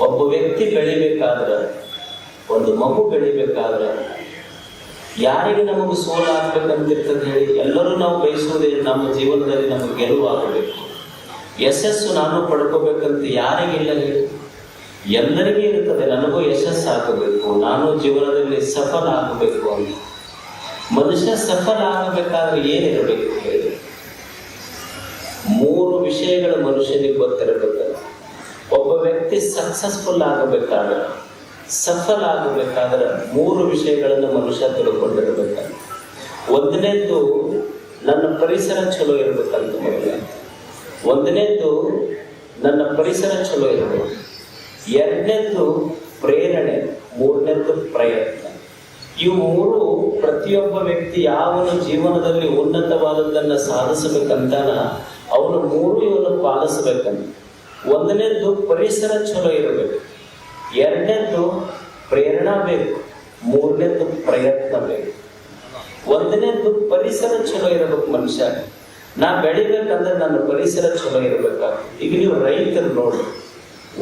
ಒಬ್ಬ ವ್ಯಕ್ತಿ ಬೆಳಿಬೇಕಾದ್ರೆ, ಒಂದು ಮಗು ಬೆಳಿಬೇಕಾದ್ರೆ, ಯಾರಿಗೆ ನಮಗೆ ಸೋಲು ಆಗ್ಬೇಕಂತಿರ್ತದೆ ಹೇಳಿ ಎಲ್ಲರೂ ನಾವು ಬಯಸುವುದೇ ನಮ್ಮ ಜೀವನದಲ್ಲಿ ನಮಗೆ ಗೆಲುವು ಆಗಬೇಕು ಯಶಸ್ಸು ನಾನು ಪಡ್ಕೋಬೇಕಂತ ಯಾರಿಗಿಲ್ಲ ಹೇಳಿ. ಎಲ್ಲರಿಗೂ ಇರ್ತದೆ, ನನಗೂ ಯಶಸ್ಸು ಆಗಬೇಕು, ನಾನು ಜೀವನದಲ್ಲಿ ಸಫಲ ಆಗಬೇಕು ಅಂತ. ಮನುಷ್ಯ ಸಫಲ ಆಗಬೇಕಾದ್ರೆ ಏನಿರಬೇಕು ಹೇಳಿ. ಮೂರು ವಿಷಯಗಳು ಮನುಷ್ಯನಿಗೆ ಗೊತ್ತಿರಬೇಕಲ್ಲ ಒಬ್ಬ ವ್ಯಕ್ತಿ ಸಕ್ಸಸ್ಫುಲ್ ಆಗಬೇಕಾದ್ರೆ, ಸಫಲ ಆಗಬೇಕಾದ್ರೆ ಮೂರು ವಿಷಯಗಳನ್ನು ಮನುಷ್ಯ ತಿಳ್ಕೊಂಡಿರ್ಬೇಕಂತ ಒಂದನೇದ್ದು, ನನ್ನ ಪರಿಸರ ಚಲೋ ಇರಬೇಕಂತ ಮೊದಲ. ಒಂದನೇದ್ದು, ನನ್ನ ಪರಿಸರ ಚಲೋ ಇರಬೇಕು. ಎರಡನೇದ್ದು, ಪ್ರೇರಣೆ. ಮೂರನೇದ್ದು, ಪ್ರಯತ್ನ. ಇವು ಮೂರು ಪ್ರತಿಯೊಬ್ಬ ವ್ಯಕ್ತಿ ಯಾವನು ಜೀವನದಲ್ಲಿ ಉನ್ನತವಾದದ್ದನ್ನು ಸಾಧಿಸಬೇಕಂತಾನ, ಅವನು ಮೂರು ಇವನು ಪಾಲಿಸಬೇಕಂತ. ಒಂದನೇದ್ದು ಪರಿಸರ ಚಲೋ ಇರಬೇಕು. ಎರಡನೇದ್ದು ಪ್ರೇರಣಾ ಬೇಕು. ಮೂರನೇದ್ದು ಪ್ರಯತ್ನ ಬೇಕು. ಒಂದನೇದ್ದು ಪರಿಸರ ಚಲೋ ಇರಬೇಕು ಮನುಷ್ಯ. ನಾ ಬೆಳಿಬೇಕಂದ್ರೆ ನನ್ನ ಪರಿಸರ ಚಲೋ ಇರಬೇಕಾಗ್ತದೆ ಈಗ ನೀವು ರೈತರು ನೋಡಿ.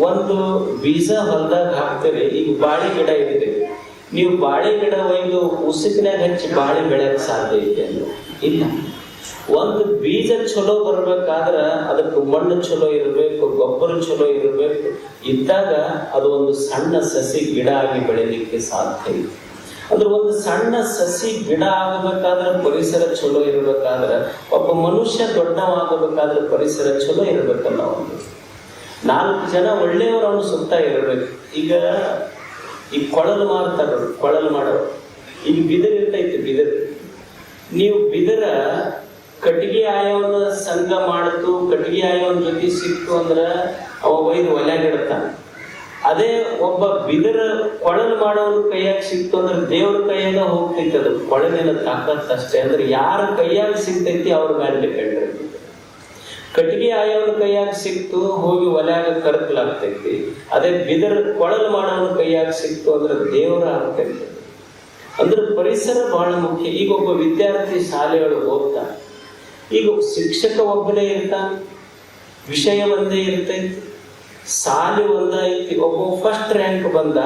ಒಂದು ಬೀಜ ಹೊಲದಾಗ ಹಾಕ್ತೀರಿ, ಈಗ ಬಾಳೆ ಗಿಡ ಇದೆ. ನೀವು ಬಾಳೆ ಗಿಡ ಒಯ್ದು ಉಸುಕಿನಾಗ ಹಚ್ಚಿ ಬಾಳೆ ಬೆಳೆಯಕ್ಕೆ ಸಾಧ್ಯ ಇದೆ ಇಲ್ಲ. ಒಂದು ಬೀಜ ಚಲೋ ಬರ್ಬೇಕಾದ್ರ ಅದಕ್ಕೆ ಮಣ್ಣು ಚಲೋ ಇರಬೇಕು, ಗೊಬ್ಬರ ಚಲೋ ಇರಬೇಕು. ಇದ್ದಾಗ ಅದು ಒಂದು ಸಣ್ಣ ಸಸಿ ಗಿಡ ಆಗಿ ಬೆಳಿಲಿಕ್ಕೆ ಸಾಧ್ಯ ಇದೆ ಅಂದ್ರೆ ಒಂದು ಸಣ್ಣ ಸಸಿ ಗಿಡ ಆಗಬೇಕಾದ್ರೆ ಪರಿಸರ ಚಲೋ ಇರಬೇಕಾದ್ರೆ, ಒಬ್ಬ ಮನುಷ್ಯ ದೊಡ್ಡವಾಗಬೇಕಾದ್ರೆ ಪರಿಸರ ಚಲೋ ಇರಬೇಕಲ್ಲ ಒಂದು ನಾಲ್ಕು ಜನ ಒಳ್ಳೆಯವರು ಅವನು ಸುತ್ತ ಇರಬೇಕು. ಈಗ ಈ ಕೊಳಲು ಮಾರ್ತಾರ ಕೊಳಲು ಮಾಡೋರು. ಈಗ ಬಿದಿರು ಇರ್ತೈತಿ ಬಿದಿರು. ನೀವು ಬಿದಿರ ಕಟ್ಟಿಗೆ ಆಯವನ ಸಂಘ ಮಾಡಿತು, ಕಟ್ಟಿಗೆ ಆಯವನ ಜೊತೆ ಸಿಕ್ತು ಅಂದ್ರ ಅವ ಒಯ್ದು ಒಲ್ಯಾಗಿಡ್ತಾನ ಅದೇ ಒಬ್ಬ ಬಿದರ ಕೊಳಲು ಮಾಡೋನು ಕೈಯಾಗ ಸಿಕ್ತು ಅಂದ್ರೆ ದೇವ್ರ ಕೈಯಾಗ ಹೋಗ್ತೈತಿ ಅದು. ಕೊಳಲಿನ ತಾಕತ್ ಅಷ್ಟೇ. ಅಂದ್ರೆ ಯಾರ ಕೈಯಾಗ ಸಿಗ್ತೈತಿ ಅವ್ರ ಮೇಲೆ ಡಿಪೆಂಡ್ ಇರ್ತೈತಿ. ಕಟ್ಟಿಗೆ ಆಯವನ ಕೈಯಾಗ ಸಿಕ್ತು, ಹೋಗಿ ಒಲ್ಯಾಗ ಕರ್ಕಲಾಗ್ತೈತಿ. ಅದೇ ಬಿದರ ಕೊಳಲು ಮಾಡೋನ ಕೈಯಾಗ ಸಿಕ್ತು ಅಂದ್ರೆ ದೇವರ ಆಗ್ತೈತಿ. ಅಂದ್ರೆ ಪರಿಸರ ಬಹಳ ಮುಖ್ಯ. ಈಗ ಒಬ್ಬ ವಿದ್ಯಾರ್ಥಿ ಶಾಲೆಯೊಳಗೆ ಹೋಗ್ತಾನೆ ಈಗ ಶಿಕ್ಷಕ ಒಬ್ಬನೇ ಇರ್ತಾನೆ ವಿಷಯ ಒಂದೇ ಇರ್ತೈತಿ. ಸಾಲಿ ಒಂದ ಐತಿ, ಒಬ್ಬ ಫಸ್ಟ್ ರ್ಯಾಂಕ್ ಬಂದ,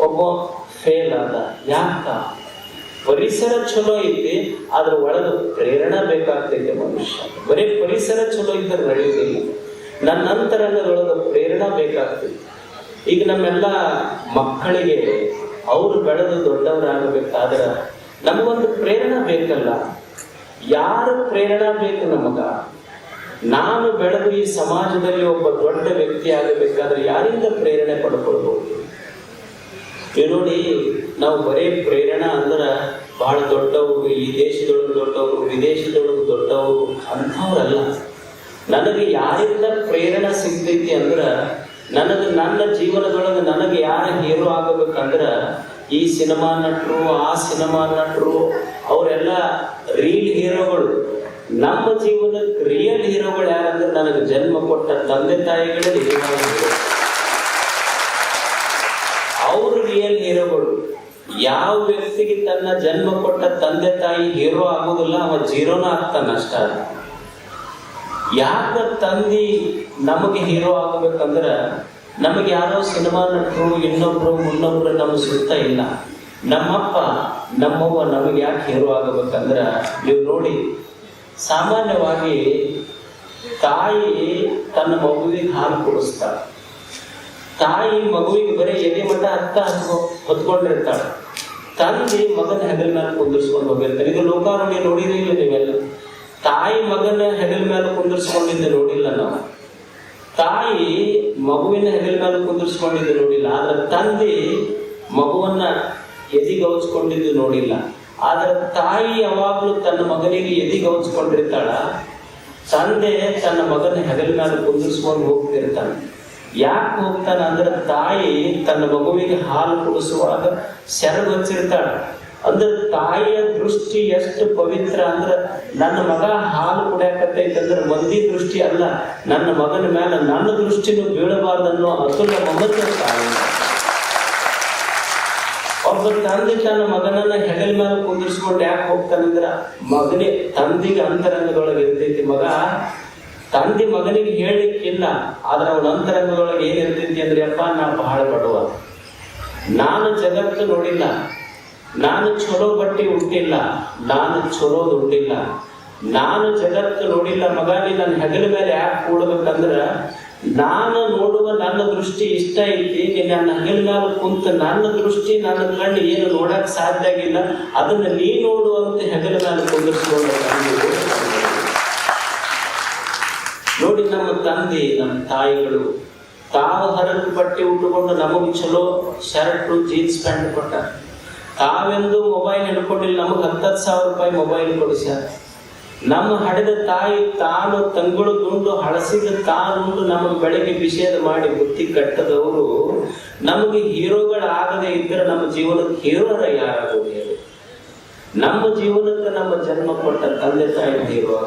ಒಬ್ಬ ಫೇಲ್ ಆದ. ಯಾಕ? ಪರಿಸರ ಚಲೋ ಐತಿ ಅದ್ರ ಒಳಗೆ ಪ್ರೇರಣೆ ಬೇಕಾಗ್ತೈತೆ ಮನುಷ್ಯ. ಬರೀ ಪರಿಸರ ಚಲೋ ಇದ್ದ ನಡೆಯುವುದಿಲ್ಲ ನನ್ನ ಪ್ರೇರಣಾ ಪ್ರೇರಣೆ ಬೇಕಾಗ್ತೈತಿ. ಈಗ ನಮ್ಮೆಲ್ಲ ಮಕ್ಕಳಿಗೆ, ಅವರು ಬೆಳೆದು ದೊಡ್ಡವರಾಗಬೇಕಾದ್ರ ನಮಗೊಂದು ಪ್ರೇರಣೆ ಬೇಕಲ್ಲ. ಯಾರು ಪ್ರೇರಣೆ ಬೇಕು ನಮಗ? ನಾನು ಬೆಳೆದು ಈ ಸಮಾಜದಲ್ಲಿ ಒಬ್ಬ ದೊಡ್ಡ ವ್ಯಕ್ತಿ ಆಗಬೇಕಾದ್ರೆ ಯಾರಿಂದ ಪ್ರೇರಣೆ ಪಡ್ಕೊಳ್ಬಹುದು ನೋಡಿ, ನಾವು ಬರೇ ಪ್ರೇರಣಾ ಅಂದ್ರ ಬಹಳ ದೊಡ್ಡವರು, ಈ ದೇಶದೊಳಗೆ ದೊಡ್ಡವರು, ವಿದೇಶದೊಳಗೆ ದೊಡ್ಡವರು ಅಂಥವ್ರಲ್ಲ. ನನಗೆ ಯಾರಿಂದ ಪ್ರೇರಣೆ ಸಿಗ್ತೈತಿ ಅಂದ್ರ, ನನಗೆ ನನ್ನ ಜೀವನದೊಳಗೆ ನನಗೆ ಯಾರು ಹೀರೋ ಆಗಬೇಕಂದ್ರ ಈ ಸಿನಿಮಾ ನಟರು, ಆ ಸಿನಿಮಾ ನಟರು ಅವರೆಲ್ಲ ರೀಲ್ ಹೀರೋಗಳು ನಮ್ಮ ಜೀವನಕ್ಕೆ ರಿಯಲ್ ಹೀರೋಗಳು ಯಾರಂದ್ರೆ ನನಗೆ ಜನ್ಮ ಕೊಟ್ಟ ತಂದೆ ತಾಯಿಗಳೇ ಹೀರೋಗಳು ಅವರು ರಿಯಲ್ ಹೀರೋಗಳು ಯಾವ ವ್ಯಕ್ತಿಗೆ ತನ್ನ ಜನ್ಮ ಕೊಟ್ಟ ತಂದೆ ತಾಯಿ ಹೀರೋ ಆಗೋದಿಲ್ಲ, ಅವ ಜೀರೋನ ಆಗ್ತಾನ ಅಷ್ಟ. ಯಾಕ ತಂದಿ ನಮಗೆ ಹೀರೋ ಆಗಬೇಕಂದ್ರ ನಮಗೆ ಯಾರೋ ಸಿನಿಮಾ ನಟರು, ಇನ್ನೊಬ್ರು, ಮುನ್ನೊಬ್ರು ನಮ್ಗೆ ಸುತ್ತ ಇಲ್ಲ. ನಮ್ಮಪ್ಪ ನಮ್ಮವ್ವ ನಮಗೆ ಯಾಕೆ ಹೇರು ಆಗಬೇಕಂದ್ರ ನೀವು ನೋಡಿ, ಸಾಮಾನ್ಯವಾಗಿ ತಾಯಿ ತನ್ನ ಮಗುವಿಗೆ ಹಾಲು ಕುಡಿಸ್ತಾಳೆ. ತಾಯಿ ಮಗುವಿಗೆ ಬರೀ ಎದೆ ಮಟ್ಟ ಹತ್ತ ಹತ್ಕೊ ಹೊತ್ಕೊಂಡಿರ್ತಾಳೆ. ತಂದೆ ಮಗನ ಹೆಗಲ ಮೇಲೆ ಕುಂದಿರ್ಸ್ಕೊಂಡು ಹೋಗಿರ್ತಾರೆ ಇದು ಲೋಕಾರಣ್ಯ ನೋಡಿರೇ ಇಲ್ಲ ನೀವೆಲ್ಲ? ತಾಯಿ ಮಗನ ಹೆಗಲ ಮೇಲೆ ಕುಂದಿರ್ಸ್ಕೊಂಡಿದ್ದ ನೋಡಿಲ್ಲ ನಾವು. ತಾಯಿ ಮಗುವಿನ ಹೆಗಲ ಮೇಲೆ ಕುಂದಿರ್ಸ್ಕೊಂಡಿದ್ದು ನೋಡಿಲ್ಲ. ಆದ್ರೆ ತಂದೆ ಮಗುವನ್ನ ಎದಿಗೌಚ್ಕೊಂಡಿದ್ದು ನೋಡಿಲ್ಲ. ಆದ್ರೆ ತಾಯಿ ಯಾವಾಗಲೂ ತನ್ನ ಮಗನಿಗೆ ಎದಿಗೌಚ್ಕೊಂಡಿರ್ತಾಳ ತಂದೆ ತನ್ನ ಮಗನ ಹೆಗಲ ಮೇಲೆ ಕುಂದಿರ್ಸ್ಕೊಂಡು ಹೋಗ್ತಿರ್ತಾನೆ ಯಾಕೆ ಹೋಗ್ತಾನೆ ಅಂದ್ರೆ ತಾಯಿ ತನ್ನ ಮಗುವಿಗೆ ಹಾಲು ಕುಡಿಸುವಾಗ ಸೆರಗು ಹಚ್ಚಿರ್ತಾಳ. ಅಂದ್ರೆ ತಾಯಿಯ ದೃಷ್ಟಿ ಎಷ್ಟು ಪವಿತ್ರ ಅಂದ್ರೆ ನನ್ನ ಮಗ ಹಾಲು ಕುಡಿಯಾಕತ್ತೈತಂದ್ರೆ ಮಂದಿ ದೃಷ್ಟಿ ಅಲ್ಲ. ನನ್ನ ಮಗನ ಮೇಲೆ ನನ್ನ ದೃಷ್ಟಿನೂ ಬೀಳಬಾರ್ದನ್ನೋ ಅತುಲ ಮಮತೆ ತಾಯಿ. ಒಬ್ಬ ತಂದೆ ತನ್ನ ಮಗನನ್ನ ಹೆಗಲ್ ಮೇಲೆ ಕುಂದಿರ್ಸ್ಕೊಂಡು ಯಾಕೆ ಹೋಗ್ತಾನಂದ್ರ ಮಗನೇ ತಂದಿಗೆ ಅಂತರಂಗದೊಳಗೆ ಇರ್ತೈತಿ ಮಗ. ತಂದೆ ಮಗನಿಗೆ ಹೇಳಲಿಕ್ಕಿಲ್ಲ ಆದ್ರೆ ಅವನ ಅಂತರಂಗದೊಳಗೆ ಏನಿರ್ತೈತಿ ಅಂದ್ರೆ ಅಪ್ಪ ನಾ ಬಹಳ ಬಡವ. ನಾನು ಜಗತ್ತು ನೋಡಿಲ್ಲ, ನಾನು ಚಲೋ ಬಟ್ಟೆ ಉಟ್ಟಿಲ್ಲ, ನಾನು ಚಲೋ ದುಡ್ಡಿಲ್ಲ. ನಾನು ಜಗತ್ತು ನೋಡಿಲ್ಲ ಮಗ ನನ್ನ ಹೆಗಲ ಮೇಲೆ ಯಾಕೆ ಕೂಡ್ಬೇಕಂದ್ರ ನಾನು ನೋಡುವ ನನ್ನ ದೃಷ್ಟಿ ಇಷ್ಟ ಐತಿ, ನಿನ್ನ ಮೇಲೆ ಕುಂತ ನನ್ನ ದೃಷ್ಟಿ, ನನ್ನ ಕಣ್ಣು ಏನು ನೋಡಕ್ ಸಾಧ್ಯ ಆಗಿಲ್ಲ, ಅದನ್ನ ನೀ ನೋಡುವಂತೆ ಹೆಗಲ ಮೇಲೆ ನೋಡಿ ನಮ್ಮ ತಂದೆ, ನಮ್ಮ ತಾಯಿಗಳು, ತಾವು ಹರಕು ಬಟ್ಟೆ ಉಟ್ಟುಕೊಂಡು ನಮಗ್ ಚಲೋ ಶರ್ಟ್, ಜೀನ್ಸ್, ಪ್ಯಾಂಟ್ ಕೊಟ್ಟ. ತಾವೆಂದು ಮೊಬೈಲ್ ಹಿಡ್ಕೊಂಡಿಲ್ಲ, ನಮಗೆ ಹತ್ತತ್ತು ಸಾವಿರ ರೂಪಾಯಿ ಮೊಬೈಲ್ ಕೊಡಿಸ್ಯಾರ ನಮ್ಮ ಹಡೆದ ತಾಯಿ ತಾನು ತಂಗುಳು ದುಂಡು ಹಳಸಿದ ತಾನುಂಡು ನಮ್ಮ ಬೆಳಗ್ಗೆ ವಿಷಯದ ಮಾಡಿ ಬುತ್ತಿ ಕಟ್ಟದವರು, ನಮಗೆ ಹೀರೋಗಳಾಗದೇ ಇದ್ರೆ ನಮ್ಮ ಜೀವನಕ್ಕೆ ಹೀರೋರ ಯಾರು ನಮ್ಮ ಜೀವನಕ್ಕೆ ನಮ್ಮ ಜನ್ಮ ಕೊಟ್ಟ ತಂದೆ ತಾಯಿ ಹೀರೋ.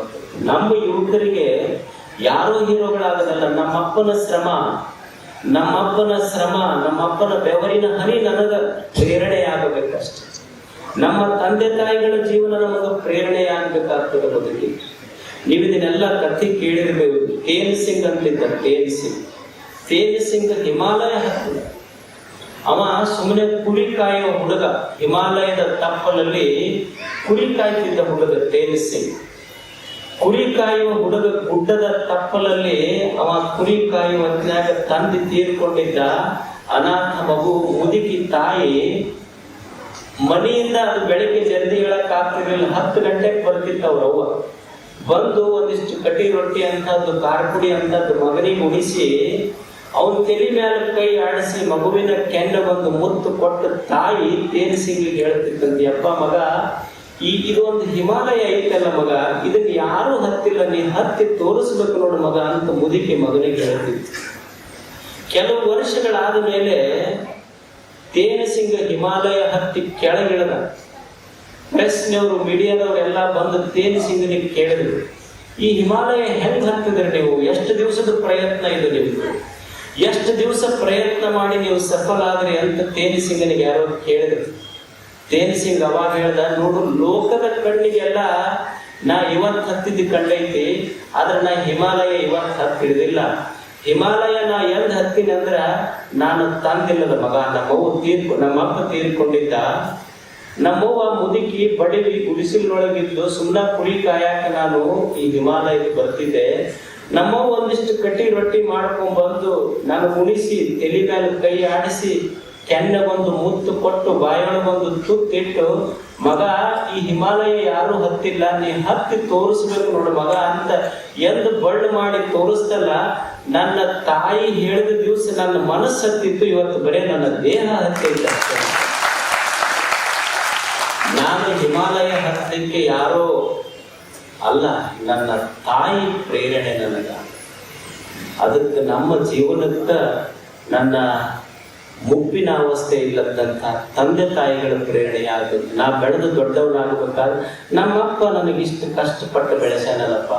ನಮ್ಮ ಯುವಕರಿಗೆ ಯಾರೋ ಹೀರೋಗಳಾಗದಲ್ಲ, ನಮ್ಮಪ್ಪನ ಶ್ರಮ ನಮ್ಮಪ್ಪನ ಶ್ರಮ, ನಮ್ಮಪ್ಪನ ಬೆವರಿನ ಹನಿ ನನಗ ಪ್ರೇರಣೆ ಆಗಬೇಕಷ್ಟೆ ನಮ್ಮ ತಂದೆ ತಾಯಿಗಳ ಜೀವನ ನಮಗೆ ಪ್ರೇರಣೆ ಆಗ್ಬೇಕಾಗ್ತದೆ ಬದುಕಿ ನೀವು ಇದನ್ನೆಲ್ಲ ಕಥೆ ಕೇಳಿರ್ಬೇಕು. ತೇನ್ ಸಿಂಗ್ ಅಂತಿದ್ದ ತೇನ್ ಸಿಂಗ್. ತೇನ್ ಸಿಂಗ್ ಹಿಮಾಲಯ ಹತ್ತಿದ ಅವ ಸುಮ್ಮನೆ ಕುರಿ ಕಾಯುವ ಹುಡುಗ. ಹಿಮಾಲಯದ ತಪ್ಪಲಲ್ಲಿ ಕುರಿ ಕಾಯ್ತಿದ್ದ ಹುಡುಗ ತೇನ್ ಸಿಂಗ್. ಕುರಿ ಕಾಯುವ ಹುಡುಗ ಗುಡ್ಡದ ತಪ್ಪಲಲ್ಲಿ ಅವ ಕುರಿ ಕಾಯುವ ತಂದೆ ತೀರ್ಕೊಂಡಿದ್ದ ಅನಾಥ ಮಗು ಮುದುಕಿ ತಾಯಿ ಮನೆಯಿಂದ ಅದು ಬೆಳಿಗ್ಗೆ ಜಲ್ದಿ ಹೇಳಕ್ ಆಗ್ತಿರ್ಲಿಲ್ಲ. ಹತ್ತು ಗಂಟೆಗೆ ಬರ್ತಿತ್ತು ಅವ್ರ ಅವ್ವ. ಬಂದು ಒಂದಿಷ್ಟು ಕಟಿ ರೊಟ್ಟಿ ಅಂತದ್ದು ಕಾರ್ಪುಡಿ ಅಂತದ್ದು ಮಗನಿಗೆ ಉಣಿಸಿ, ಅವನ ತಲೆ ಮೇಲೆ ಕೈ ಆಡಿಸಿ ಮಗುವಿನ ಕೆಂಡ ಬಂದು ಮುತ್ತು ಕೊಟ್ಟು ತಾಯಿ ತೇರಿಸಿಂಗಿಗೆ ಹೇಳ್ತಿತ್ತಂತೆ ಅಪ್ಪ ಮಗ, ಈ ಇದು ಒಂದು ಹಿಮಾಲಯ ಐತಲ್ಲ ಮಗ, ಇದನ್ನ ಯಾರು ಹತ್ತಿಲ್ಲ, ನೀ ಹತ್ತಿ ತೋರಿಸ್ಬೇಕು ನೋಡು ಮಗ ಅಂತ ಮುದುಕಿ ಮಗನಿಗೆ ಹೇಳ್ತಿತ್ತು. ಕೆಲವು ವರ್ಷಗಳಾದ ಮೇಲೆ ತೇನಸಿಂಗ ಹಿಮಾಲಯ ಹತ್ತಿ ಕೆಳಗಿಳದ. ಪ್ರೆಸ್ನವರು ಮೀಡಿಯಾದವರು ಎಲ್ಲ ಬಂದು ತೇನಸಿಂಗನಿಗೆ ಕೇಳಿದ್ರು. ಈ ಹಿಮಾಲಯ ಹೆಂಗ್ ಹತ್ತಿದ್ರೆ ನೀವು? ಎಷ್ಟು ದಿವಸದ ಪ್ರಯತ್ನ ಇದು ನಿಮ್ದು? ಎಷ್ಟು ದಿವಸ ಪ್ರಯತ್ನ ಮಾಡಿ ನೀವು ಸಫಲ ಆದ್ರಿ ಅಂತ ತೇನಸಿಂಗನಿಗೆ ಯಾರೋ ಕೇಳಿದ್ರು. ತೇನಸಿಂಗ್ ಅವಾಗ ಹೇಳ್ದ, ನೋಡು, ಲೋಕದ ಕಣ್ಣಿಗೆಲ್ಲ ನಾ ಇವತ್ ಹತ್ತಿದ್ದು ಕಂಡೈತಿ ಆದ್ರೆ ನಾ ಹಿಮಾಲಯ ಇವತ್ ಹತ್ತಿಡಿದಿಲ್ಲ ಹಿಮಾಲಯ ನಾ ಎಂದ್ ಹತ್ತೀನಿ ಅಂದ್ರ ನಾನು ತಂದಿಲ್ಲದ ಮಗ. ನಮ್ಮವ್ವ ತೀರ್ಕೊ ನಮ್ಮಪ್ಪ ತೀರ್ಕೊಂಡಿದ್ದ. ನಮ್ಮವ್ವ ಮುದುಕಿ ಬಡಿಲಿ ಗುಡಿಸಿಲ್ನೊಳಗಿದ್ದು ಸುಮ್ನ ಕುಳಿ ಕಾಯಾಕ ನಾನು ಈ ಹಿಮಾಲಯಕ್ಕೆ ಬರ್ತಿದ್ದೆ. ನಮ್ಮವ್ವ ಒಂದಿಷ್ಟು ಕಟ್ಟಿ ರೊಟ್ಟಿ ಮಾಡ್ಕೊಂಡ್ ಬಂದು ನಾನು ಉಣಿಸಿ, ತಲೆ ಮೇಲೆ ಕೈ ಆಡಿಸಿ ಕೆನ್ನೆಗೊಂದು ಮುತ್ತು ಕೊಟ್ಟು ಬಾಯೊಳಗೊಂದು ತುತ್ತಿಟ್ಟು ಮಗ, ಈ ಹಿಮಾಲಯ ಯಾರು ಹತ್ತಿಲ್ಲ, ನೀ ಹತ್ತಿ ತೋರಿಸ್ಬೇಕು ನೋಡು ಮಗ ಅಂತ ಎಂದು ಬಳ್ಳು ಮಾಡಿ ತೋರಿಸ್ತಲ್ಲ, ನನ್ನ ತಾಯಿ ಹೇಳಿದ ದಿವಸ ನನ್ನ ಮನಸ್ಸು ಹತ್ತಿತ್ತು ಇವತ್ತು ಬರೇ ನನ್ನ ದೇಹ ಹತ್ತಿಲ್ಲ. ನಾನು ಹಿಮಾಲಯ ಹತ್ತಲಿಕ್ಕೆ ಯಾರೋ ಅಲ್ಲ, ನನ್ನ ತಾಯಿ ಪ್ರೇರಣೆ ನನಗ ಅದಕ್ಕೆ ನಮ್ಮ ಜೀವನಕ್ಕ ನನ್ನ ಮುಪ್ಪಿನ ಅವಸ್ಥೆ ಇಲ್ಲದಂತ ತಂದೆ ತಾಯಿಗಳ ಪ್ರೇರಣೆ ಯಾವುದು ನಾ ಬೆಳೆದು ದೊಡ್ಡವನಾಗಬೇಕಾದ್ರೆ ನಮ್ಮಪ್ಪ ನನಗಿಷ್ಟು ಕಷ್ಟಪಟ್ಟು ಬೆಳೆಸ್ಯಾನಲ್ಲಪ್ಪ.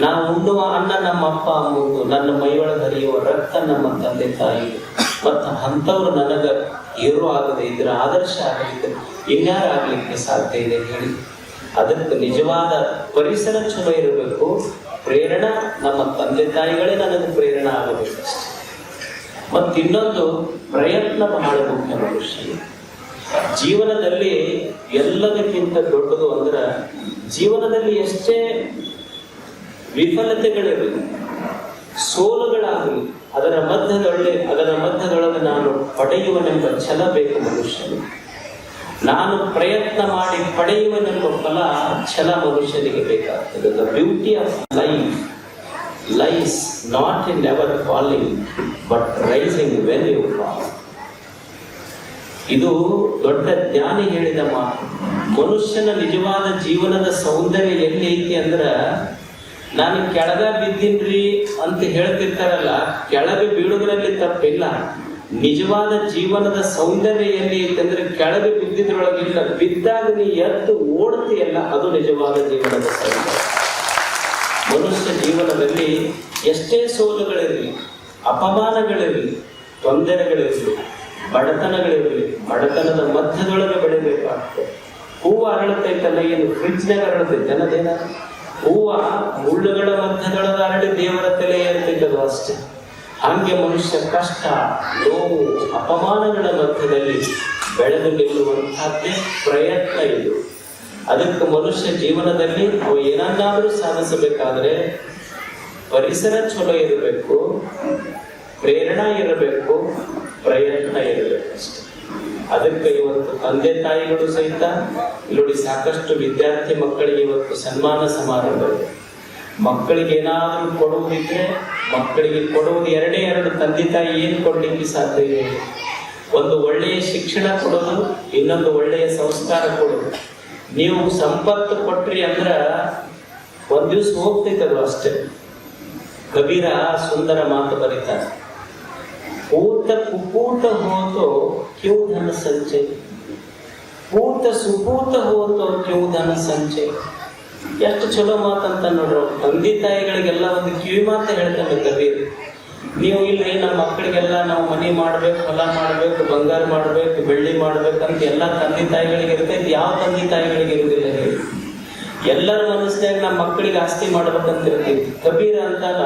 ನಾ ಉಣ್ಣುವ ಅನ್ನ ನಮ್ಮಪ್ಪ ಅಂಬುದು ನನ್ನ ಮೈಯೊಳಗೆ ಹರಿಯುವ ರಕ್ತ ನಮ್ಮ ತಂದೆ ತಾಯಿ. ಮತ್ತು ಅಂಥವ್ರು ನನಗೆ ಹೀರೋ ಆಗದೆ ಇದ್ರ ಆದರ್ಶ ಆಗಲಿಕ್ಕೆ ಇನ್ಯಾರು ಆಗ್ಲಿಕ್ಕೆ ಸಾಧ್ಯ ಇದೆ ಹೇಳಿ. ಅದಕ್ಕೆ ನಿಜವಾದ ಪರಿಸರ ಚಲೋ ಇರಬೇಕು. ಪ್ರೇರಣಾ ನಮ್ಮ ತಂದೆ ತಾಯಿಗಳೇ ನನಗೆ ಪ್ರೇರಣಾ ಆಗಬೇಕಷ್ಟೆ ಮತ್ತು ಇನ್ನೊಂದು ಪ್ರಯತ್ನ ಬಹಳ ಮುಖ್ಯ ಮನುಷ್ಯ ಜೀವನದಲ್ಲಿ ಎಲ್ಲದಕ್ಕಿಂತ ದೊಡ್ಡದು ಅಂದ್ರೆ ಜೀವನದಲ್ಲಿ ಎಷ್ಟೇ ವಿಫಲತೆಗಳಿರಲಿ, ಸೋಲುಗಳಾಗಲಿ, ಅದರ ಮಧ್ಯದೊಳ್ಳೆ, ಅದರ ಮಧ್ಯದೊಳಗೆ ನಾನು ಪಡೆಯುವನೆಂಬ ಛಲ ಬೇಕು ಮನುಷ್ಯನಿಗೆ. ನಾನು ಪ್ರಯತ್ನ ಮಾಡಿ ಪಡೆಯುವನೆಂಬ ಫಲ ಛಲ ಮನುಷ್ಯನಿಗೆ ಬೇಕಾಗ್ತದೆ. Beauty of life lies not in never falling, but rising when you fall. ಇದು ದೊಡ್ಡ ಜ್ಞಾನಿ ಹೇಳಿದ ಮಾತು. ಮನುಷ್ಯನ ನಿಜವಾದ ಜೀವನದ ಸೌಂದರ್ಯ ಎಲ್ಲಿ ಐತಿ ಅಂದ್ರೆ ನಾನು ಕೆಳಗ ಬಿದ್ದೀನ್ರಿ ಅಂತ ಹೇಳ್ತಿರ್ತಾರಲ್ಲ ಕೆಳಗೆ ಬೀಳುವುದರಲ್ಲಿ ತಪ್ಪಿಲ್ಲ. ನಿಜವಾದ ಜೀವನದ ಸೌಂದರ್ಯ ಎಲ್ಲಿ ಐತಿ ಅಂದ್ರೆ ಕೆಳಗೆ ಬಿದ್ದಿದ್ರೊಳಗಿಲ್ಲ ಬಿದ್ದಾಗ ನೀ ಎದ್ದು ಓಡ್ತೀಯಲ್ಲ ಅದು ನಿಜವಾದ ಜೀವನದ ಸೌಂದರ್ಯ. ಮನುಷ್ಯ ಜೀವನದಲ್ಲಿ ಎಷ್ಟೇ ಸೋಲುಗಳಿರಲಿ, ಅಪಮಾನಗಳಿರಲಿ, ತೊಂದರೆಗಳಿರಲಿ, ಬಡತನಗಳಿರಲಿ, ಬಡತನದ ಮಧ್ಯದೊಳಗೆ ಬೆಳಿಬೇಕಾಗ್ತದೆ ಹೂವು ಅರಳುತ್ತೈತಲ್ಲ ಏನು? ಫ್ರಿಜ್ನಾಗ ಅರಳುತ್ತೆ. ಅನ್ನೋದೇನ ಹೂವ ಮುಳ್ಳುಗಳ ಮಧ್ಯದೊಳಗೆ ಅರಳಿ ದೇವರ ತಲೆ ಏರ್ತಿದ್ದದು ಅಷ್ಟೇ. ಹಾಗೆ ಮನುಷ್ಯ ಕಷ್ಟ, ನೋವು, ಅಪಮಾನಗಳ ಮಧ್ಯದಲ್ಲಿ ಬೆಳೆದು ನಿಲ್ಲುವಂತಹದ್ದೇ ಪ್ರಯತ್ನ ಇದು. ಅದಕ್ಕೆ ಮನುಷ್ಯ ಜೀವನದಲ್ಲಿ ಅವು ಏನನ್ನಾದ್ರೂ ಸಾಧಿಸಬೇಕಾದ್ರೆ ಪರಿಸರ ಚಲೋ ಇರಬೇಕು, ಪ್ರೇರಣಾ ಇರಬೇಕು, ಪ್ರಯತ್ನ ಇರಬೇಕು ಅಷ್ಟೆ. ಅದಕ್ಕೆ ಇವತ್ತು ತಂದೆ ತಾಯಿಗಳು ಸಹಿತ ಇಲ್ಲಿ ಸಾಕಷ್ಟು ವಿದ್ಯಾರ್ಥಿ ಮಕ್ಕಳಿಗೆ ಇವತ್ತು ಸನ್ಮಾನ ಸಮಾರಂಭ ಮಕ್ಕಳಿಗೆ ಏನಾದರೂ ಕೊಡುವುದಿದ್ರೆ ಮಕ್ಕಳಿಗೆ ಕೊಡುವುದು ಎರಡೇ ಎರಡು ತಂದೆ ತಾಯಿ ಏನು ಕೊಡ್ಲಿಕ್ಕೆ ಸಾಧ್ಯ ಇದೆ? ಒಂದು ಒಳ್ಳೆಯ ಶಿಕ್ಷಣ ಕೊಡೋದು, ಇನ್ನೊಂದು ಒಳ್ಳೆಯ ಸಂಸ್ಕಾರ ಕೊಡೋದು. ನೀವು ಸಂಪತ್ತು ಕೊಟ್ರಿ ಅಂದ್ರ ಒಂದ್ ದಿವ್ಸ ಹೋಗ್ತೈತಲ್ವ ಅಷ್ಟೇ. ಕಬೀರ ಸುಂದರ ಮಾತು ಬರೀತಾರೆ ಪೂತ ಕುಪೂತ ಹೋತೋ ಕ್ಯೂ ಧನ ಸಂಚಯ. ಪೂತ ಸುಪೂತ ಹೋತೋ ಕ್ಯೂ ಧನ ಸಂಚಯ. ಎಷ್ಟು ಚಲೋ ಮಾತಂತ ನೋಡ್ರಿ. ತಂದೆ ತಾಯಿಗಳಿಗೆಲ್ಲ ಒಂದು ಕಿವಿ ಮಾತು ಹೇಳ್ತಾನೆ ಕಬೀರ್. ನೀವು ಇಲ್ಲಿ ನಮ್ಮ ಮಕ್ಕಳಿಗೆಲ್ಲ ನಾವು ಮನೆ ಮಾಡ್ಬೇಕು, ಹೊಲ ಮಾಡ್ಬೇಕು, ಬಂಗಾರ ಮಾಡ್ಬೇಕು, ಬೆಳ್ಳಿ ಮಾಡ್ಬೇಕಂತ ಎಲ್ಲ ತಂದೆ ತಾಯಿಗಳಿಗೆ ಇರ್ತೈತಿ. ಯಾವ ತಂದೆ ತಾಯಿಗಳಿಗೆ ಇರುವುದಿಲ್ಲ ಹೇಳಿ. ಎಲ್ಲರ ಮನಸ್ಸಿನಾಗ ನಮ್ಮ ಮಕ್ಕಳಿಗೆ ಆಸ್ತಿ ಮಾಡ್ಬೇಕಂತ ಇರ್ತೈತಿ. ಕಬೀರ ಅಂತಲ್ಲ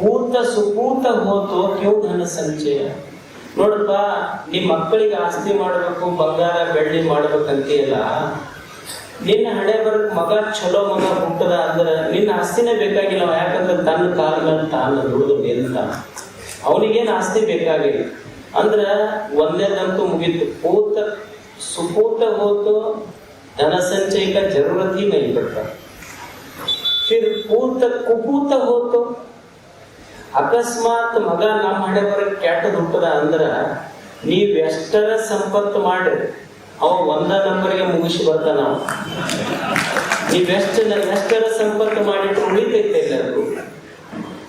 ಪೂರ್ತ ಸುಪೂತ ಹೋತು ಕ್ಯೂ ಧನ ಸಂಚಯ. ನೋಡಪ್ಪ ನಿಮ್ಮ ಮಕ್ಕಳಿಗೆ ಆಸ್ತಿ ಮಾಡಬೇಕು, ಬಂಗಾರ, ಬೆಳ್ಳಿ ಮಾಡ್ಬೇಕಂತೀಯಲ್ಲ ನಿನ್ನ ಹಣೆ ಬರ, ಮಗ ಚಲೋ, ಮಗ ಹುಟ್ಟದ ಅಂದ್ರೆ ನಿನ್ನ ಆಸ್ತಿನೇ ಬೇಕಾಗಿಲ್ಲ ಯಾಕಂದ್ರೆ ತನ್ನ ಕಾಲ ತಾನು ದುಡಿದು ನಿಲ್ತ ಅವನಿಗೇನ್ ಆಸ್ತಿ ಬೇಕಾಗಿಲ್ಲ. ಅಂದ್ರೆ ಒಂದೇದಂತೂ ಮುಗೀತು. ಪೂತ ಸುಪೂತ ಹೋತು ಧನ ಸಂಚಯಕ ಜರುರತಿ ನೈ ಬಿಟ್ಟ ಪೂತ ಕುಪೂತ ಹೋತು. ಅಕಸ್ಮಾತ್ ಮಗ ನಮ್ಮ ಹಣೆ ಬರ ಕೆಟ್ಟದ ಹುಟ್ಟದ ಅಂದ್ರೆ ನೀವೆಷ್ಟರ ಸಂಪತ್ತು ಮಾಡ್ರಿ. ಅವ ಒಂದ ನಂಬರ್ಗೆ ಮುಗಿಸಿ ಬರ್ತಾನ ಅವ. ನೀವ್ ಎಷ್ಟ ಎಷ್ಟರ ಸಂಪರ್ಕ ಮಾಡಿಟ್ಟು ಉಳಿತೈತೆ ಎಲ್ಲರಿಗೂ.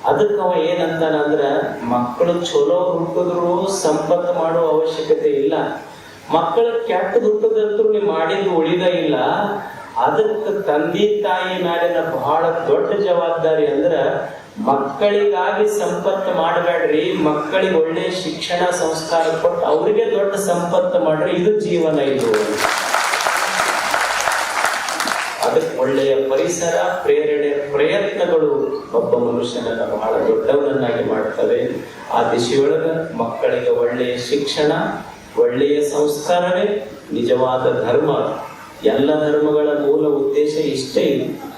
ಅದಕ್ಕೆ ಅವ ಏನಂತಾನ ಅಂದ್ರ ಮಕ್ಕಳು ಚಲೋ ಹುಟ್ಟಿದ್ರು ಸಂಪರ್ಕ ಮಾಡೋ ಅವಶ್ಯಕತೆ ಇಲ್ಲ. ಮಕ್ಕಳ ಕೆಟ್ಟ ಹುಟ್ಟದಂತೂ ನೀವು ಮಾಡಿದ್ದು ಉಳಿದ ಇಲ್ಲ. ಅದಕ್ಕೆ ತಂದೆ ತಾಯಿ ಮೇಲಿನ ಬಹಳ ದೊಡ್ಡ ಜವಾಬ್ದಾರಿ ಅಂದ್ರ ಮಕ್ಕಳಿಗಾಗಿ ಸಂಪತ್ತು ಮಾಡಬೇಡ್ರಿ. ಮಕ್ಕಳಿಗೆ ಒಳ್ಳೆ ಶಿಕ್ಷಣ, ಸಂಸ್ಕಾರ ಕೊಟ್ಟು ಅವರಿಗೆ ದೊಡ್ಡ ಸಂಪತ್ತು ಮಾಡ್ರಿ. ಇದು ಜೀವನ ಇದು. ಅದಕ್ಕೆ ಒಳ್ಳೆಯ ಪರಿಸರ, ಪ್ರೇರಣೆ, ಪ್ರಯತ್ನಗಳು ಒಬ್ಬ ಮನುಷ್ಯನನ್ನ ಬಹಳ ದೊಡ್ಡವನನ್ನಾಗಿ ಮಾಡ್ತವೆ. ಆ ದಿಶೆಯೊಳಗ ಮಕ್ಕಳಿಗೆ ಒಳ್ಳೆಯ ಶಿಕ್ಷಣ, ಒಳ್ಳೆಯ ಸಂಸ್ಕಾರವೇ ನಿಜವಾದ ಧರ್ಮ. ಎಲ್ಲ ಧರ್ಮಗಳ ಮೂಲ ಉದ್ದೇಶ ಇಷ್ಟೇ ಇದು.